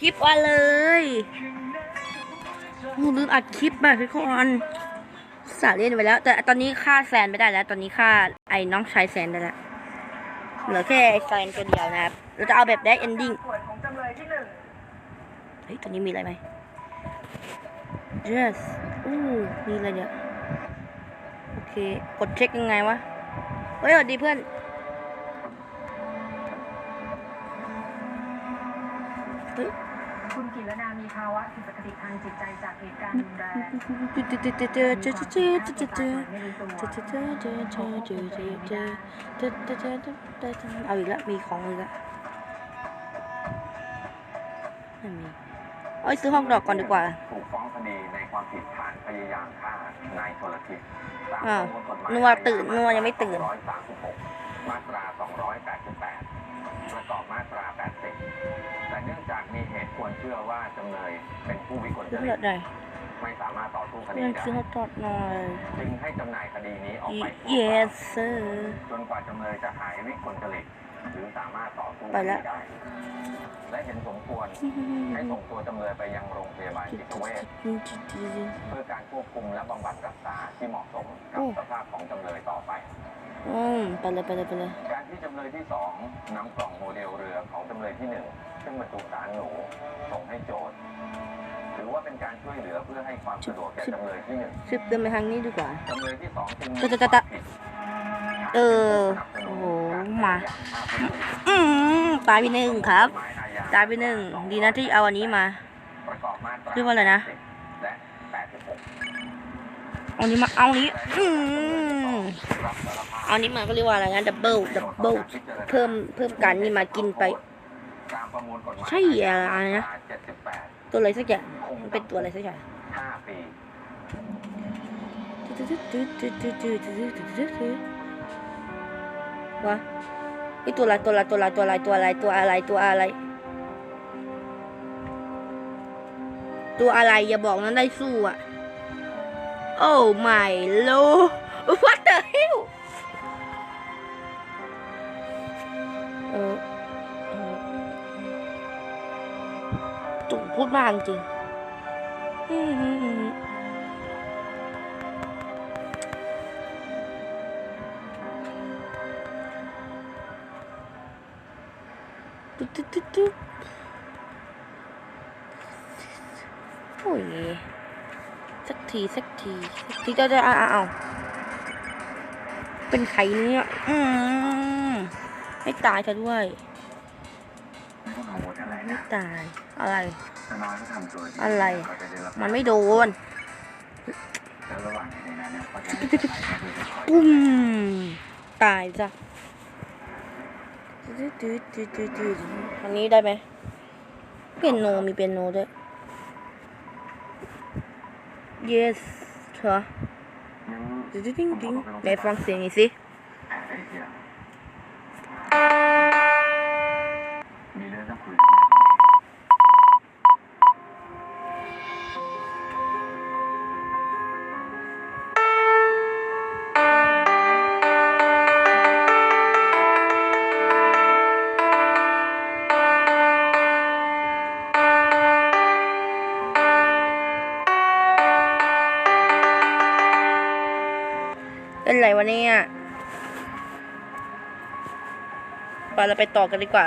คลิปว่าเลยโอ้ลืมอัดคลิปมาทุกคนสาเล่นไปแล้ว แต่ตอนนี้ฆ่าแซนไม่ได้แล้ว ตอนนี้ฆ่าไอ้น้องชายแซนได้แล้วเหลือแค่แซนตัวเดียวนะครับ เราจะเอาแบบได้เอนดิ้งเลยที่หนึ่งเฮ้ยตอนนี้มีอะไรไหม yes อู้มีอะไรเนี่ย โอเค กดเช็คยังไงวะ เฮ้ยสวัสดีเพื่อน ภาวะผิดปกติทางจิตใจจากเหตุการณ์รุนแรงเอาอีกแล้วมีของอีกแล้วไม่มีเอ้ยซื้อห้องดอกก่อนดีกว่าถูกฟ้องคดีในความผิดฐานพยายามฆ่านายชลทิศอ้าวประมวลกฎหมายนัวตื่นนัวยังไม่ตื่น236มาตรา288ประกอบมาตรา ควรเชื่อว่าจำเลยเป็นผู้วิกลจซื้อริหน่ตอยหน่อยไม่สามารถต่อสู้คดีเพื่อนได้ซื้อห้องดอกหน่อยจึงให้จำหน่ายคดีนี้ออกไปทั่ว yes sir จนกว่าจำเลยจะหายวิกลจริตหรือสามารถต่อสู้คไปดีแล้วได้ และเห็นสมควรให้ส่งตัวจำเลยไปยังโรงพยาบาลจิตเวช เพื่อการควบคุมและบำบัดรักษาที่เหมาะสมกับโอ้สภาพของจำเลยต่อไป อืมไปเลยไปเลยไปเลยการที่จำเลยที่สองนำกล่องโมเดลเรือของจำเลยที่หนึ่ง ซึ่งบรรจุสารหนูส่งให้โจทย์ถือว่าเป็นการช่วยเหลือเพื่อให้ความสะดวกแก่จำเลยที่หนึ่งซึบเดินไปทางนี้ดีกว่าจำเลยที่สองจึงมีจะจะจะจะความผิดเออโอ้โหมาอืมตายไปหนึ่งครับ ตายไปหนึ่งดีนะที่เอาอันนี้มาประกอบมาตราเรียกว่าอะไรนะและแปดสิบหกเอานี้มาเอานี้อืมรับสารภาพเอานี้มาก็เรียกว่าอะไรนะดับเบิลดับเบิลเพิ่มเพิ่มการนี่มากินไป ใช่อะไรนะเจ็ดสิบแปดตัวอะไรสักอย่างมันเป็นตัวอะไรสักอย่างห้าปีวะไอตัวอะไรตัวอะไรตัวอะไรตัวอะไรตัวอะไรตัวอะไรตัวอะไร ตัวอะไรอย่าบอกนั้นได้สู้อะ โอ้ my lord what the hell พูดมากจริงตุ๊ดตุ๊ดตุ๊ดตุ๊ดโอ้ยสักทีสักทีสักทีจะจะเอาเอาเอาเป็นไข่เนี่ยอืมไม่ตายซะด้วย ตาย อะไรถ้าน้อยก็ทำตัวดีอะไรก็จะได้รับมันไม่โดนแล้วระหว่างในนั้นเนี่ยก็จะได้สบายใจโดยจะคอยปุ้มตายจ้ะทางนี้ได้ไหมเปียโนมีเปียโนด้วย yes เถอะงั้นดิ้งดิ้งดิ้งไหนฟังเสียงอีกสิ ไปเราไปต่อกันดีกว่า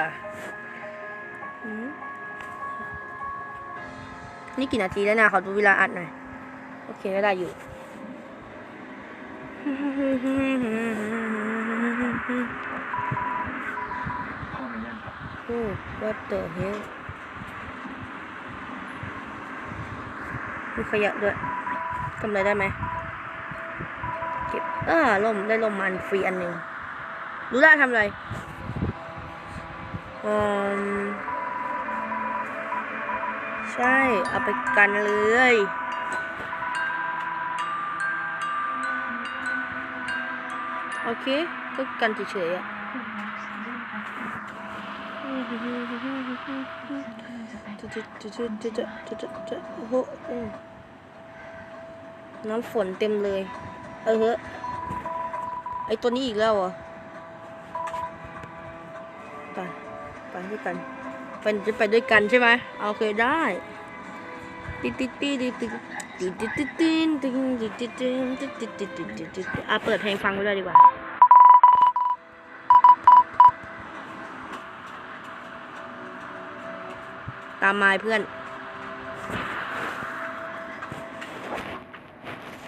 นี่กี่นาทีแล้วนะขอดูเวลาอัดหน่อย โอเคก็ได้อยู่ข้อไม่ยั่นครับโอ้ what the hell มีขยะด้วยทำอะไรได้ไหมเก็บอ่าล่มได้ล่มมันฟรีอันหนึ่งรู้ได้ทำอะไร ใช่ เอาไปกันเลยโอเค ก็กันเฉยๆอะโอ้น้ำฝนเต็มเลย เออเฮ้ไอตัวนี้อีกแล้วเหรอได้วยกันเป็นจะไปด้วยกันใช่ไหมโอเคได้ติดติดติดติดติดติดติดติดติดติดติดติดติดติดติดติดติดติดอะเปิดเพลงฟังไปด้วยดีกว่าตามมาเพื่อน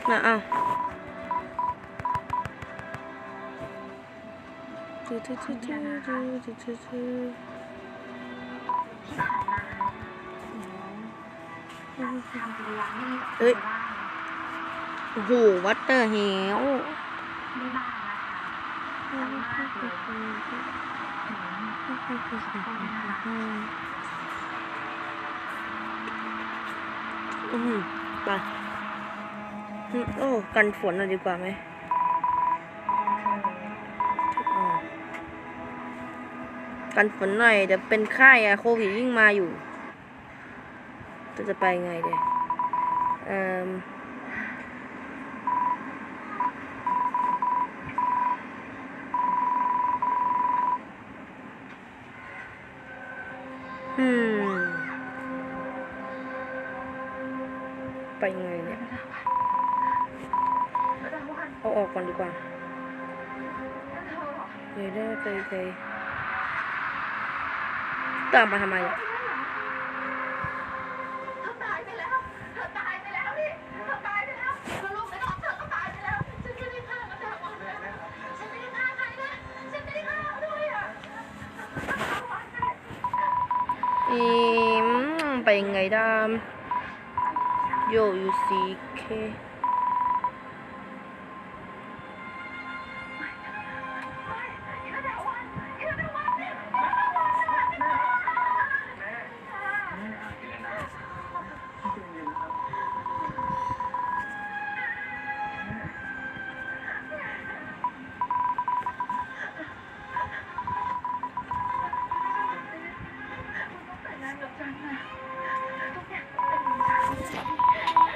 มาอาทูทูทูทูทูทูทูทู เอ้ยโอ้โหวัตเตอร์เฮลไม่บ้างนะคะทำมากเลยอืมไปโอ้ กันฝนหน่อยดีกว่าไหมอ่ากันฝนหน่อยเดี๋ยวเป็นไข้อะโควิดยิ่งมาอยู่ จะจะไปไงเดี๋ยเอ่มอืม ไปไงเนี่ย เอาออกก่อนดีกว่าเดี๋ยวได้ไปไกลตามมาทำไมอะเ被捱得又又是黑。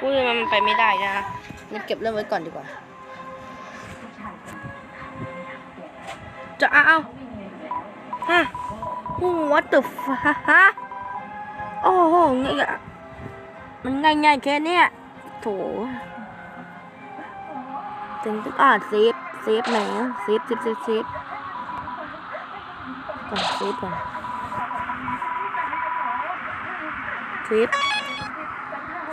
อุ้ยมันไปไม่ได้นะงั้นเก็บเรื่องไว้ก่อนดีกว่า จะเอาเอาฮะโอ้ what the fuck ฮะโอ้โหง่ายอะมันง่ายง่ายๆแค่เนี้ยโถถึงต้องอ่านเซฟเซฟไหนอะเซฟเซฟเซฟเซฟก่อนเซฟก่อนเซฟ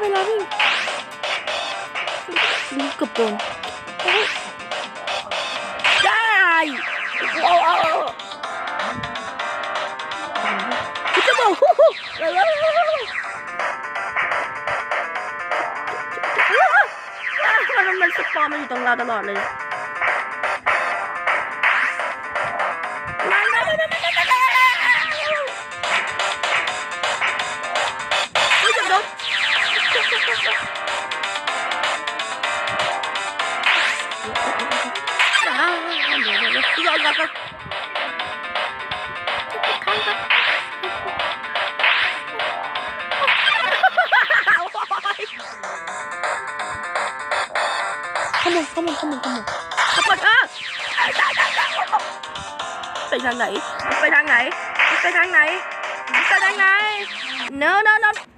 เวลาวิ่งรู้เกือบโดนได้เอาเอาจะบมันมัสปอร์มัอยู่ตรงเราตลอดเลย ขโมยขโมยขโมยขโมยขโมยเออไปทางไหน ไปทางไหน ไปทางไหน ไปทางไหน no no no